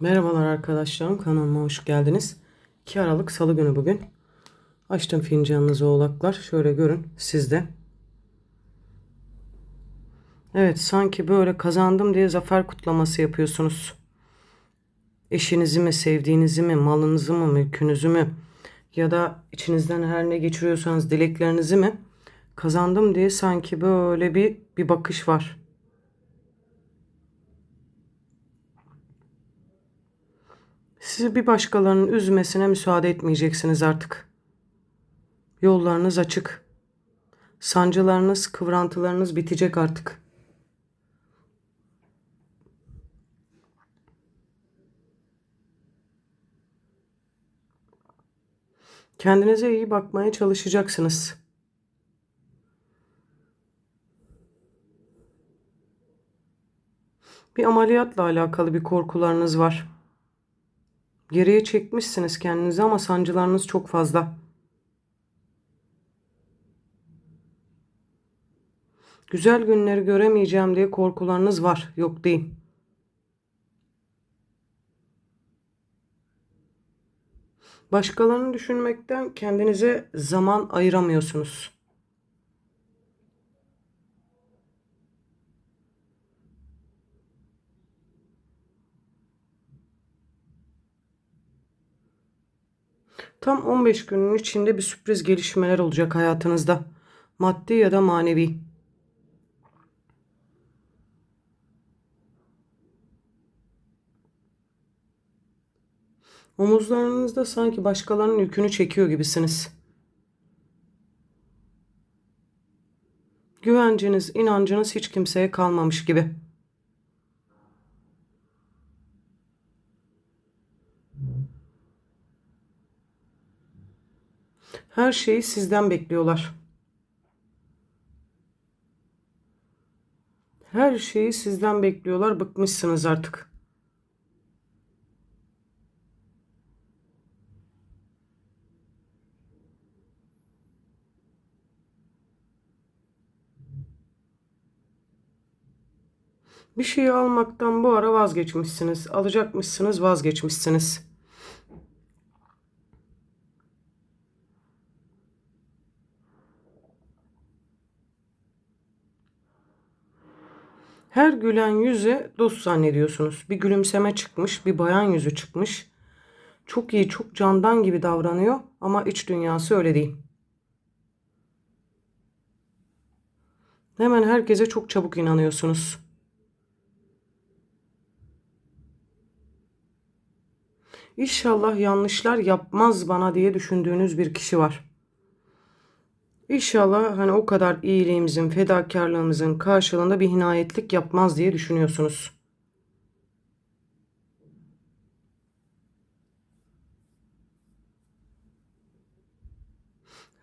Merhabalar arkadaşlarım kanalıma hoş geldiniz. 2 Aralık Salı günü bugün. Açtım fincanınızı oğlaklar. Şöyle görün sizde. Evet sanki böyle kazandım diye zafer kutlaması yapıyorsunuz. Eşinizi mi, sevdiğinizi mi, malınızı mı, mülkünüzü mü ya da içinizden her ne geçiriyorsanız dileklerinizi mi kazandım diye sanki böyle bir bir bakış var. Sizi bir başkalarının üzmesine müsaade etmeyeceksiniz artık. Yollarınız açık. Sancılarınız, kıvrantılarınız bitecek artık. Kendinize iyi bakmaya çalışacaksınız. Bir ameliyatla alakalı bir korkularınız var. Geriye çekmişsiniz kendinizi ama sancılarınız çok fazla. Güzel günleri göremeyeceğim diye korkularınız var. Yok değil. Başkalarını düşünmekten kendinize zaman ayıramıyorsunuz. Tam 15 günün içinde bir sürpriz gelişmeler olacak hayatınızda. Maddi ya da manevi. Omuzlarınızda sanki başkalarının yükünü çekiyor gibisiniz. Güvenceniz, inancınız hiç kimseye kalmamış gibi. Her şeyi sizden bekliyorlar. Her şeyi sizden bekliyorlar. Bıkmışsınız artık. Bir şeyi almaktan bu ara vazgeçmişsiniz. Alacakmışsınız, vazgeçmişsiniz. Her gülen yüze dost zannediyorsunuz. Bir gülümseme çıkmış, bir bayan yüzü çıkmış. Çok iyi, çok candan gibi davranıyor ama iç dünyası öyle değil. Hemen herkese çok çabuk inanıyorsunuz. İnşallah yanlışlar yapmaz bana diye düşündüğünüz bir kişi var. İnşallah hani o kadar iyiliğimizin, fedakarlığımızın karşılığında bir hinayetlik yapmaz diye düşünüyorsunuz.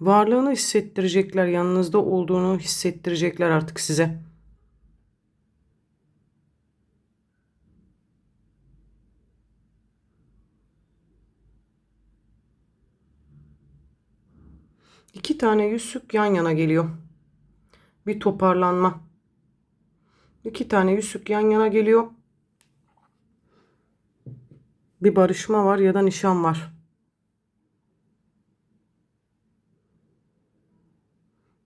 Varlığını hissettirecekler, yanınızda olduğunu hissettirecekler artık size. İki tane yüzük yan yana geliyor. Bir toparlanma. İki tane yüzük yan yana geliyor. Bir barışma var ya da nişan var.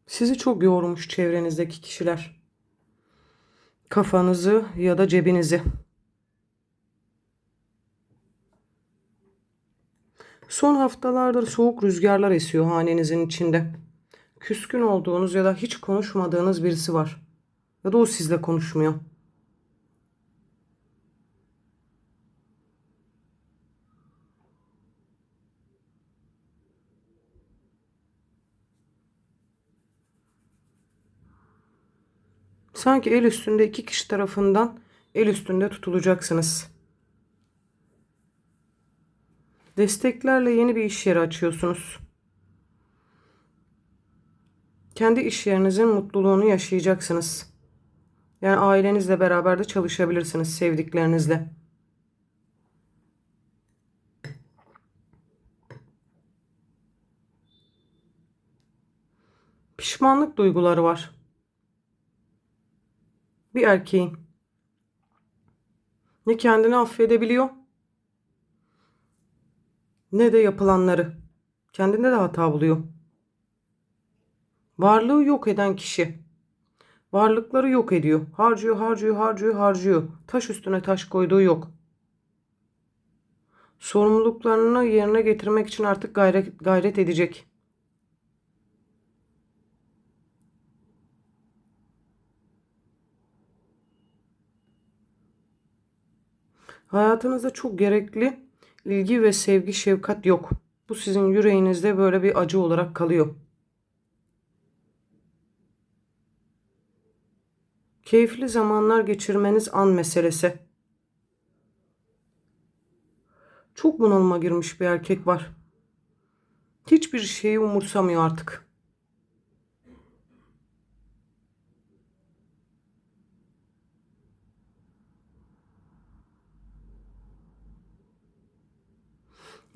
Sizi çok yormuş çevrenizdeki kişiler. Kafanızı ya da cebinizi. Son haftalardır soğuk rüzgarlar esiyor hanenizin içinde. Küskün olduğunuz ya da hiç konuşmadığınız birisi var. Ya da o sizle konuşmuyor. Sanki el üstünde iki kişi tarafından el üstünde tutulacaksınız. Desteklerle yeni bir iş yeri açıyorsunuz. Kendi iş yerinizin mutluluğunu yaşayacaksınız. Yani ailenizle beraber de çalışabilirsiniz sevdiklerinizle. Pişmanlık duyguları var. Bir erkeğin ne kendini affedebiliyor ne de yapılanları. Kendinde de hata buluyor. Varlığı yok eden kişi. Varlıkları yok ediyor. Harcıyor, harcıyor, harcıyor, harcıyor. Taş üstüne taş koyduğu yok. Sorumluluklarını yerine getirmek için artık gayret, gayret edecek. Hayatınızda çok gerekli ilgi ve sevgi, şefkat yok. Bu sizin yüreğinizde böyle bir acı olarak kalıyor. Keyifli zamanlar geçirmeniz an meselesi. Çok bunalıma girmiş bir erkek var. Hiçbir şeyi umursamıyor artık.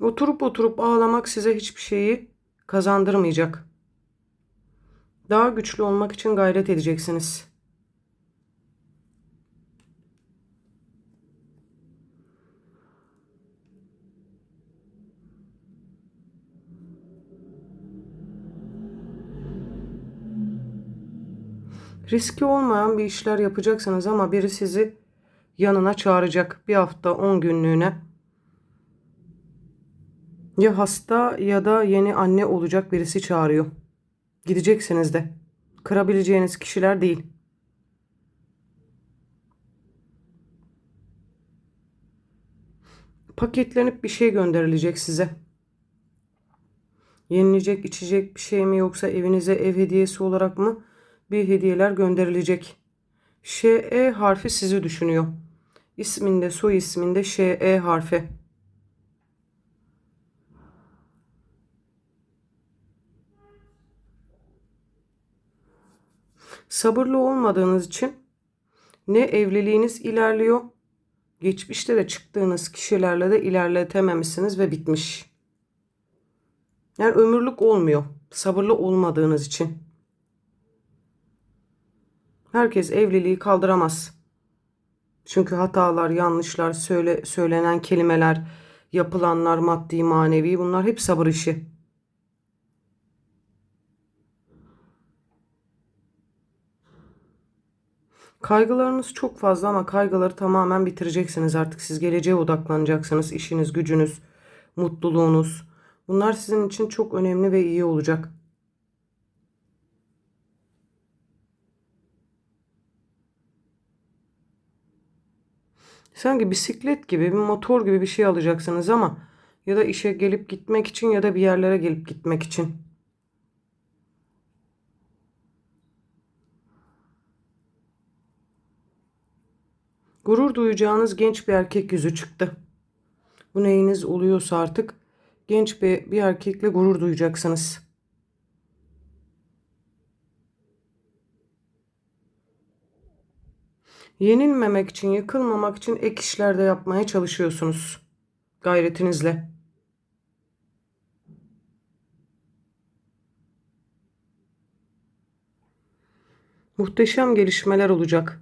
Oturup oturup ağlamak size hiçbir şeyi kazandırmayacak. Daha güçlü olmak için gayret edeceksiniz. Riski olmayan bir işler yapacaksınız ama biri sizi yanına çağıracak. Bir hafta 10 günlüğüne. Ya hasta ya da yeni anne olacak birisi çağırıyor. Gideceksiniz de. Kırabileceğiniz kişiler değil. Paketlenip bir şey gönderilecek size. Yenilecek, içecek bir şey mi yoksa evinize ev hediyesi olarak mı bir hediyeler gönderilecek. ŞE harfi sizi düşünüyor. İsminde, soy isminde ŞE harfi. Sabırlı olmadığınız için ne evliliğiniz ilerliyor, geçmişte de çıktığınız kişilerle de ilerletememişsiniz ve bitmiş. Yani ömürlük olmuyor. Sabırlı olmadığınız için. Herkes evliliği kaldıramaz. Çünkü hatalar, yanlışlar, söyle, söylenen kelimeler, yapılanlar maddi, manevi bunlar hep sabır işi. Kaygılarınız çok fazla ama kaygıları tamamen bitireceksiniz artık. Siz geleceğe odaklanacaksınız. İşiniz, gücünüz, mutluluğunuz. Bunlar sizin için çok önemli ve iyi olacak. Sanki bisiklet gibi, bir motor gibi bir şey alacaksınız ama ya da işe gelip gitmek için ya da bir yerlere gelip gitmek için. Gurur duyacağınız genç bir erkek yüzü çıktı. Bu neyiniz oluyorsa artık genç bir, bir erkekle gurur duyacaksınız. Yenilmemek için, yıkılmamak için ek işler de yapmaya çalışıyorsunuz. Gayretinizle. Muhteşem gelişmeler olacak.